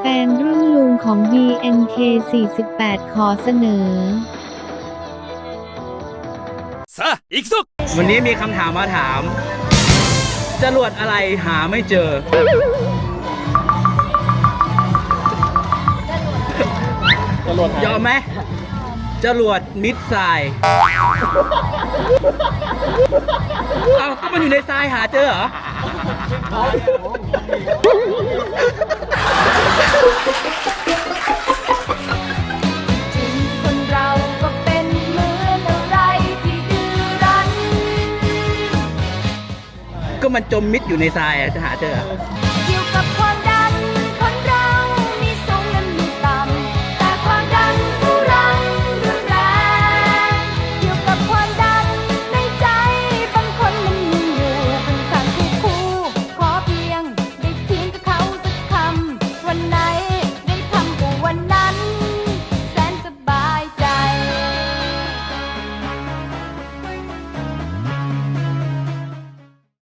แฟนรุ่นลุงของ BNK 48 ขอเสนอ さあ行くぞ วันนี้มีคำถามมาถาม จรวดอะไรหาไม่เจอ ยอมไหมจรวดมิดทราย เอาก็มันอยู่ในทรายหาเจอเหรอ ก็มันจมมิดอยู่ในทรายอะจะหาเจอเหรอ